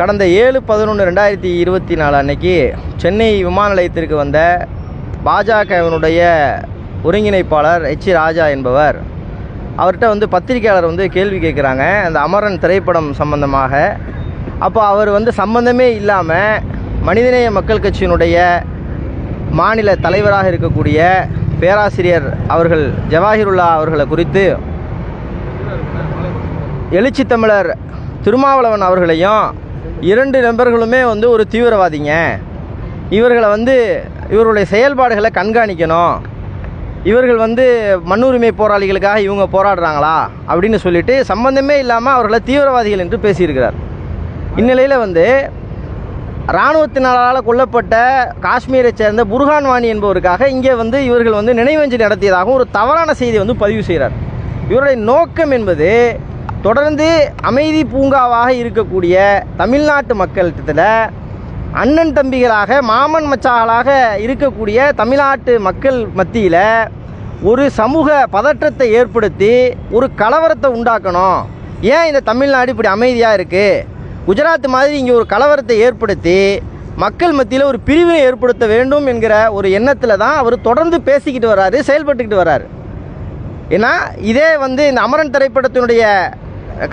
கடந்த ஏழு பதினொன்று ரெண்டாயிரத்தி இருபத்தி நாலு அன்னைக்கு சென்னை விமான நிலையத்திற்கு வந்த பாஜகவினுடைய ஒருங்கிணைப்பாளர் எச் ராஜா என்பவர் அவர்கிட்ட வந்து பத்திரிகையாளர் வந்து கேள்வி கேட்குறாங்க. அந்த அமரன் திரைப்படம் சம்பந்தமாக. அப்போ அவர் வந்து சம்பந்தமே இல்லாமல் மனிதநேய மக்கள் கட்சியினுடைய மாநில தலைவராக இருக்கக்கூடிய பேராசிரியர் அவர்கள் ஜவாஹிருல்லா அவர்களை குறித்து எழுச்சி தமிழர் திருமாவளவன் அவர்களையும் இரண்டு நபர்களுமே வந்து ஒரு தீவிரவாதிங்க. இவர்களை வந்து இவர்களுடைய செயல்பாடுகளை கண்காணிக்கணும். இவர்கள் வந்து மண்ணுரிமை போராளிகளுக்காக இவங்க போராடுறாங்களா? அப்படின்னு சொல்லிட்டு சம்பந்தமே இல்லாமல் அவர்களை தீவிரவாதிகள் என்று பேசியிருக்கிறார். இந்நிலையில் வந்து இராணுவத்தினரால் கொல்லப்பட்ட காஷ்மீரை சேர்ந்த புர்ஹான் வாணி என்பவருக்காக இங்கே வந்து இவர்கள் வந்து நினைவஞ்சலி நடத்தியதாகவும் ஒரு தவறான செய்தி வந்து பதிவு செய்கிறார். இவருடைய நோக்கம் என்பது தொடர்ந்து அமைதி பூங்காவாக இருக்கக்கூடிய தமிழ்நாட்டு மக்களிடத்தில் அண்ணன் தம்பிகளாக மாமன் மச்சாகளாக இருக்கக்கூடிய தமிழ்நாட்டு மக்கள் மத்தியில் ஒரு சமூக பதற்றத்தை ஏற்படுத்தி ஒரு கலவரத்தை உண்டாக்கணும். ஏன் இந்த தமிழ்நாடு இப்படி அமைதியாக இருக்குது குஜராத் மாதிரி இங்கே ஒரு கலவரத்தை ஏற்படுத்தி மக்கள் மத்தியில் ஒரு பிரிவினை ஏற்படுத்த வேண்டும் என்கிற ஒரு எண்ணத்தில் தான் அவர் தொடர்ந்து பேசிக்கிட்டு வர்றாரு செயல்பட்டுக்கிட்டு வர்றாரு. ஏன்னா இதே வந்து இந்த அமரன் திரைப்படத்தினுடைய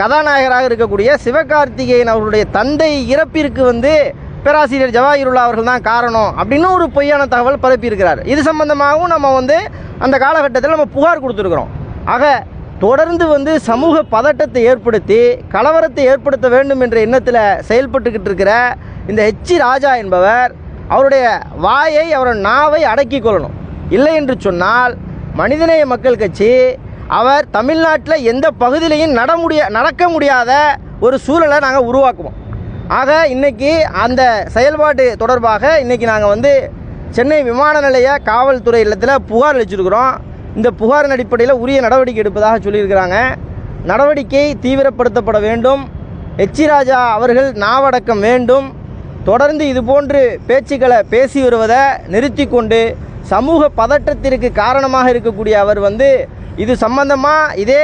கதாநாயகராக இருக்கக்கூடிய சிவகார்த்திகேயன் அவருடைய தந்தை இறப்பிற்கு வந்து பேராசிரியர் ஜவாஹிருல்லா அவர்கள் தான் காரணம் அப்படின்னு ஒரு பொய்யான தகவல் பரப்பியிருக்கிறார். இது சம்பந்தமாகவும் நம்ம வந்து அந்த காலகட்டத்தில் நம்ம புகார் கொடுத்துருக்குறோம். ஆக தொடர்ந்து வந்து சமூக பதட்டத்தை ஏற்படுத்தி கலவரத்தை ஏற்படுத்த வேண்டும் என்ற எண்ணத்தில் செயல்பட்டுக்கிட்டு இருக்கிற இந்த ஹெச் ராஜா என்பவர் அவருடைய வாயை அவரோட நாவை அடக்கிக் கொள்ளணும். இல்லை என்று சொன்னால் மனிதநேய மக்கள் கட்சி அவர் தமிழ்நாட்டில் எந்த பகுதியிலையும் நட முடிய நடக்க முடியாத ஒரு சூழலை நாங்கள் உருவாக்குவோம். ஆக இன்றைக்கி அந்த செயல்பாடு தொடர்பாக இன்றைக்கி நாங்கள் வந்து சென்னை விமான நிலைய காவல்துறை இல்லத்தில் புகார் அளிச்சிருக்கிறோம். இந்த புகாரின் அடிப்படையில் உரிய நடவடிக்கை எடுப்பதாக சொல்லியிருக்கிறாங்க. நடவடிக்கை தீவிரப்படுத்தப்பட வேண்டும். எச்சி ராஜா அவர்கள் நாவடக்கம் வேண்டும். தொடர்ந்து இதுபோன்று பேச்சுக்களை பேசி வருவதை நிறுத்தி கொண்டு சமூக பதற்றத்திற்கு காரணமாக இருக்கக்கூடிய அவர் வந்து இது சம்பந்தமாக இதே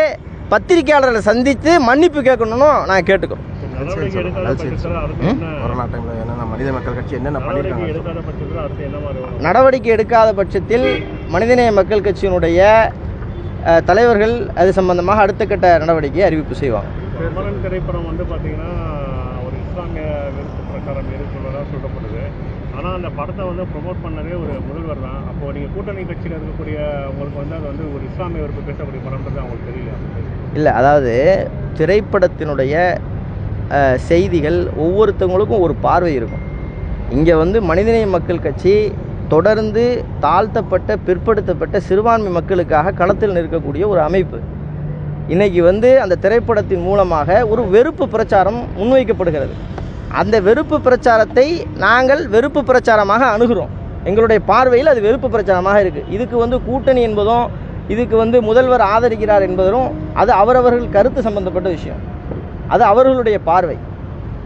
பத்திரிகையாளர்களை சந்தித்து மன்னிப்பு கேட்கணும்னு நான் கேட்டுக்கிறோம். நடவடிக்கை எடுக்காத பட்சத்தில் நடவடிக்கை? நடவடிக்கை மனிதநேய மக்கள் கட்சியினுடைய தலைவர்கள் அது சம்பந்தமாக அடுத்த கட்ட நடவடிக்கையை அறிவிப்பு செய்வாங்க. திரைப்படம் வந்து பார்த்தீங்கன்னா ஒரு இஸ்லாமிய விருப்ப பிரச்சாரம் மேற்கொள்ளதாக சொல்லப்படுது. ஆனால் அந்த படத்தை வந்து ப்ரொமோட் பண்ணதே ஒரு முதல்வர் தான். அப்போ நீங்கள் கூட்டணி கட்சியில் இருக்கக்கூடிய உங்களுக்கு வந்து அது வந்து ஒரு இஸ்லாமிய விருப்பம் பேசக்கூடிய படம்ன்றது அவங்களுக்கு தெரியல. இல்லை அதாவது திரைப்படத்தினுடைய செய்திகள் ஒவ்வொருத்தவங்களுக்கும் ஒரு பார்வை இருக்கும். இங்கே வந்து மனிதநேய மக்கள் கட்சி தொடர்ந்து தாழ்த்தப்பட்ட பிற்படுத்தப்பட்ட சிறுபான்மை மக்களுக்காக களத்தில் நிற்கக்கூடிய ஒரு அமைப்பு. இன்றைக்கி வந்து அந்த திரைப்படத்தின் மூலமாக ஒரு வெறுப்பு பிரச்சாரம் முன்வைக்கப்படுகிறது. அந்த வெறுப்பு பிரச்சாரத்தை நாங்கள் வெறுப்பு பிரச்சாரமாக அணுகிறோம். எங்களுடைய பார்வையில் அது வெறுப்பு பிரச்சாரமாக இருக்குது இதுக்கு வந்து கூட்டணி என்பதும் இதுக்கு வந்து முதல்வர் ஆதரிக்கிறார் என்பதும் அது அவரவர்கள் கருத்து சம்பந்தப்பட்ட விஷயம். அது அவர்களுடைய பார்வை.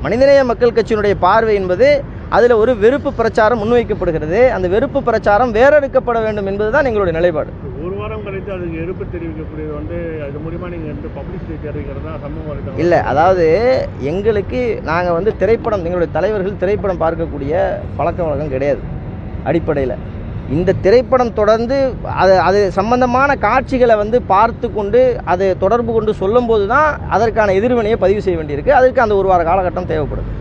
மனிதநேய மக்கள் கட்சியினுடைய பார்வை என்பது அதில் ஒரு வெறுப்பு பிரச்சாரம் முன்வைக்கப்படுகிறது. அந்த வெறுப்பு பிரச்சாரம் வேறெடுக்கப்பட வேண்டும் என்பது தான் எங்களுடைய நிலைப்பாடு. ஒரு வாரம் கழித்து அதுக்கு எதிர்ப்பு தெரிவிக்கக்கூடியது வந்து அது மூலிமா நீங்கள் வந்து பப்ளிசிட்டி தெரிவிக்கிறதா சமூக வலைத்தளம்? இல்லை அதாவது எங்களுக்கு நாங்கள் வந்து திரைப்படம் எங்களுடைய தலைவர்கள் திரைப்படம் பார்க்கக்கூடிய பழக்க வழக்கம் கிடையாது அடிப்படையில். இந்த திரைப்படம் தொடர்ந்து அது அது சம்பந்தமான காட்சிகளை வந்து பார்த்து கொண்டு அது தொடர்பு கொண்டு சொல்லும்போது தான் அதற்கான எதிர்வினையை பதிவு செய்ய வேண்டியிருக்கு. அதற்கு அந்த ஒரு வார காலகட்டம் தேவைப்படுது.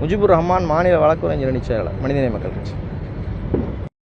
முஜிபுர் ரஹ்மான் மாநில வழக்குரைஞர் செயலாளர் மனிதநேய மக்கள் கட்சி.